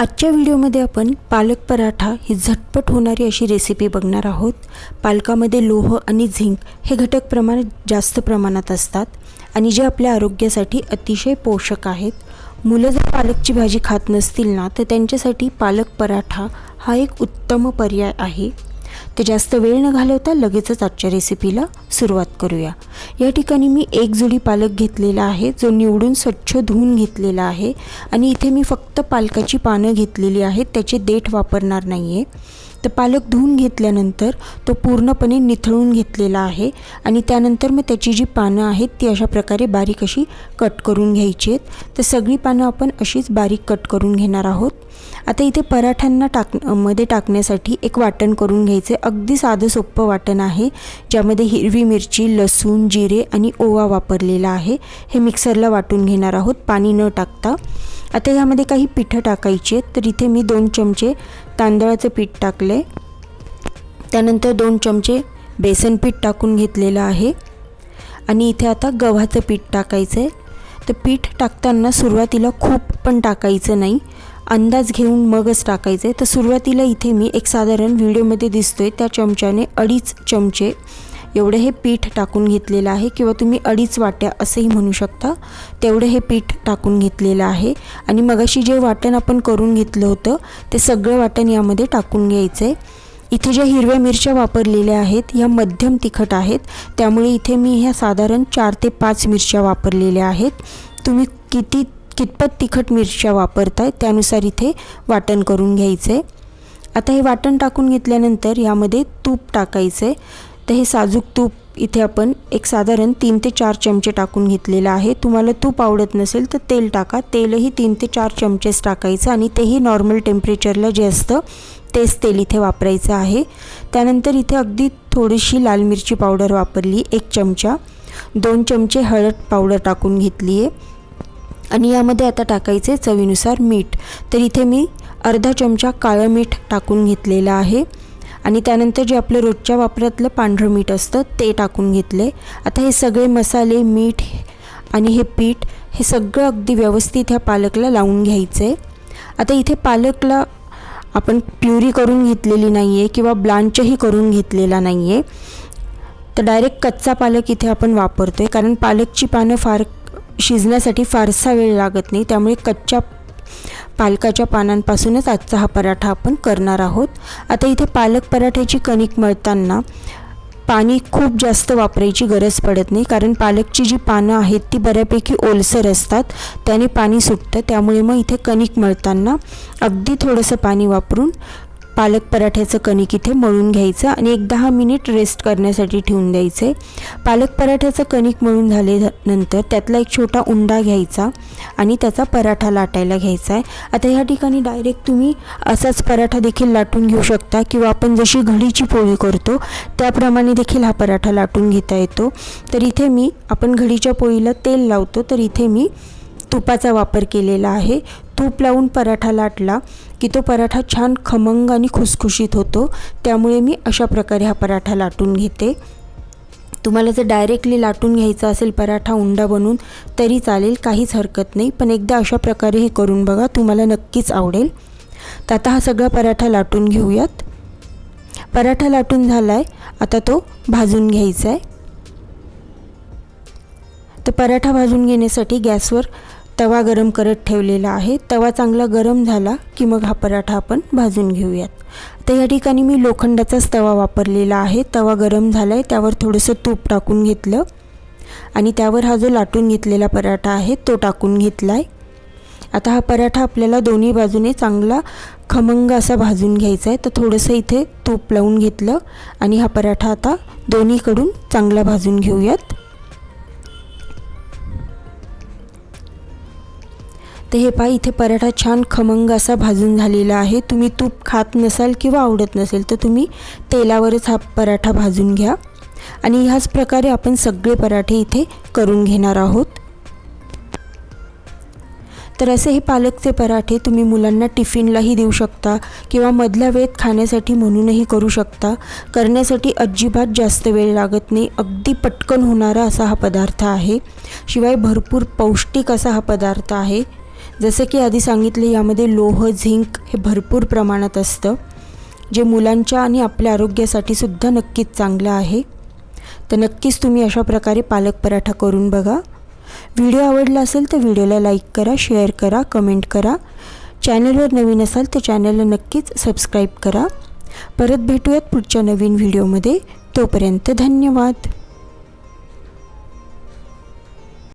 आजच्या व्हिडिओमध्ये आपण पालक पराठा ही झटपट होणारी अशी रेसिपी बघणार आहोत. पालकामध्ये लोह आणि झिंक हे घटक प्रमाण जास्त प्रमाणात असतात आणि जे आपल्या आरोग्यासाठी अतिशय पोषक आहेत. मुलं जर पालकची भाजी खात नसतील ना तर त्यांच्यासाठी पालक पराठा हा एक उत्तम पर्याय आहे. तर जास्त वेळ न घालवता लगेचच आजच्या रेसिपीला सुरुवात करूया. या ठिकाणी मी एक जुडी पालक घेतलेला आहे जो निवडून स्वच्छ धुवून घेतलेला आहे. आणि इथे मी फक्त पालकाची पानं घेतलेली आहेत त्याचे देठ वापरणार नाही आहे तर पालक धुवून घेतल्यानंतर तो पूर्णपणे निथळून घेतलेला आहे आणि त्यानंतर मग त्याची जी पानं आहेत ती अशा प्रकारे बारीक अशी कट करून घ्यायची आहेत. तर सगळी पानं आपण अशीच बारीक कट करून घेणार आहोत. आता इथे पराठ्यांना टाकमध्ये टाकण्यासाठी एक वाटण करून घ्यायचे अगदी साधं सोपं वाटण आहे ज्यामध्ये हिरवी मिरची लसूण जिरे आणि ओवा वापरलेला आहे. हे मिक्सरला वाटून घेणार आहोत पाणी न टाकता. आता ह्यामध्ये काही पिठं टाकायची आहेत. तर इथे मी दोन चमचे तांदळाचं पीठ टाकले. त्यानंतर दोन चमचे बेसन पीठ टाकून घेतलेलं आहे. आणि इथे आता गव्हाचं पीठ टाकायचं आहे तर पीठ टाकताना सुरुवातीला खूप पण टाकायचं नाही. अंदाज घेऊन मगच टाकायचं आहे तर सुरुवातीला इथे मी एक साधारण व्हिडिओमध्ये दिसतो आहे त्या चमच्याने अडीच चमचे एवढं हे पीठ टाकून घेतलेलं आहे किंवा तुम्ही अडीच वाट्या असंही म्हणू शकता. तेवढं हे पीठ टाकून घेतलेलं आहे. आणि मगाशी जे वाटण आपण करून घेतलं होतं ते सगळं वाटण यामध्ये टाकून घ्यायचं आहे इथे ज्या हिरव्या मिरच्या वापरलेल्या आहेत ह्या मध्यम तिखट आहेत. त्यामुळे इथे मी ह्या साधारण चार ते पाच मिरच्या वापरलेल्या आहेत. तुम्ही किती कितपत तिखट मिरच्या वापरताय त्यानुसार इथे वाटण करून घ्यायचं आहे आता हे वाटण टाकून घेतल्यानंतर यामध्ये तूप टाकायचं आहे तर हे साजूक तूप इथे आपण एक साधारण तीन ते चार चमचे टाकून घेतलेलं आहे. तुम्हाला तूप आवडत नसेल तर तेल टाका. तेलही तीन ते चार चमचेच टाकायचं आणि तेही नॉर्मल टेम्परेचरला जे असतं तेच तेल इथे वापरायचं आहे. त्यानंतर इथे अगदी थोडीशी लाल मिरची पावडर वापरली एक चमचा. दोन चमचे हळद पावडर टाकून घेतली आहे. आणि यामध्ये आता टाकायचे चवीनुसार मीठ. तर इथे मी अर्धा चमचा काळं मीठ टाकून घेतलेलं आहे. आणि त्यानंतर जे आपलं रोजच्या वापरातलं पांढरं मीठ असतं ते टाकून घेतले. आता हे सगळे मसाले मीठ आणि हे पीठ हे सगळं अगदी व्यवस्थित ह्या पालकला लावून घ्यायचं आहे आता इथे पालकला आपण प्युरी करून घेतलेली नाही आहे किंवा ब्लांचही करून घेतलेला नाही आहे तर डायरेक्ट कच्चा पालक इथे आपण वापरतो आहे कारण पालकची पानं फार शिजण्यासाठी फारसा वेळ लागत नाही त्यामुळे कच्च्या पालकाच्या पानांपासूनच आजचा हा पराठा आपण करणार आहोत. आता इथे पालक पराठ्याची कणिक मळताना पाणी खूप जास्त वापरायची गरज पडत नाही कारण पालकची जी पानं आहेत ती बऱ्यापैकी ओलसर असतात त्याने पाणी सुटतं त्यामुळे मग इथे कणिक मळताना अगदी थोडंसं पाणी वापरून पालक पराठ्याचं कणिक इथे मळून घ्यायचं आणि एक दहा मिनिट रेस्ट करण्यासाठी ठेवून द्यायचं. आहे पालक पराठ्याचं कणिक मळून झाले नंतर त्यातला एक छोटा उंडा घ्यायचा आणि त्याचा पराठा लाटायला घ्यायचा आहे. आता ह्या ठिकाणी डायरेक्ट तुम्ही असाच पराठा देखील लाटून घेऊ शकता किंवा आपण जशी घडीची पोळी करतो त्याप्रमाणे देखील हा पराठा लाटून घेता येतो. तर इथे मी आपण घडीच्या पोळीला तेल लावतो तर इथे मी तुपाचा वापर केलेला आहे. तूप लावून पराठा लाटला की तो पराठा छान खमंग आणि खुसखुशीत होतो. त्यामुळे मी अशा प्रकारे हा पराठा लाटून घेते. तुम्हाला जर डायरेक्टली लाटून घ्यायचा असेल पराठा उंडा बनवून तरी चालेल काहीच हरकत नाही. पण एकदा अशा प्रकारे हे करून बघा तुम्हाला नक्कीच आवडेल. तर आता हा सगळा पराठा लाटून घेऊयात. पराठा लाटून झाला आहे आता तो भाजून घ्यायचा आहे तर पराठा भाजून घेण्यासाठी गॅसवर तवा गरम करत ठेवलेला आहे. तवा चांगला गरम झाला की मग हा पराठा आपण भाजून घेऊयात. तर या ठिकाणी मी लोखंडाचाच तवा वापरलेला आहे. तवा गरम झाला आहे त्यावर थोडंसं तूप टाकून घेतलं. आणि त्यावर हा जो लाटून घेतलेला पराठा आहे तो टाकून घेतला आहे आता हा पराठा आपल्याला दोन्ही बाजूने चांगला खमंग असा भाजून घ्यायचा आहे तर थोडंसं इथे तूप लावून घेतलं आणि हा पराठा आता दोन्हीकडून चांगला भाजून घेऊयात. तर हे पहा इथे पराठा छान खमंग असा भाजून झालेला आहे. तुम्ही तूप खात नसाल किंवा आवडत नसेल तर तुम्ही तेलावरच हा पराठा भाजून घ्या. आणि ह्याच प्रकारे आपण सगळे पराठे इथे करून घेणार आहोत. तर असे हे पालकचे पराठे तुम्ही मुलांना टिफिनलाही देऊ शकता किंवा मधल्या वेळेत खाण्यासाठी म्हणूनही करू शकता. करण्यासाठी अजिबात जास्त वेळ लागत नाही. अगदी पटकन होणारा असा हा पदार्थ आहे. शिवाय भरपूर पौष्टिक असा हा पदार्थ आहे. जसं की आधी सांगितले यामध्ये लोह झिंक हे भरपूर प्रमाणात असतं जे मुलांच्या आणि आपल्या आरोग्यासाठी सुद्धा नक्कीच चांगलं आहे. तर नक्कीच तुम्ही अशा प्रकारे पालक पराठा करून बघा. व्हिडिओ आवडला असेल तर व्हिडिओला लाईक करा शेअर करा कमेंट करा. चॅनलवर नवीन असाल तर चॅनलला नक्कीच सबस्क्राईब करा. परत भेटूयात पुढच्या नवीन व्हिडिओमध्ये. तोपर्यंत धन्यवाद.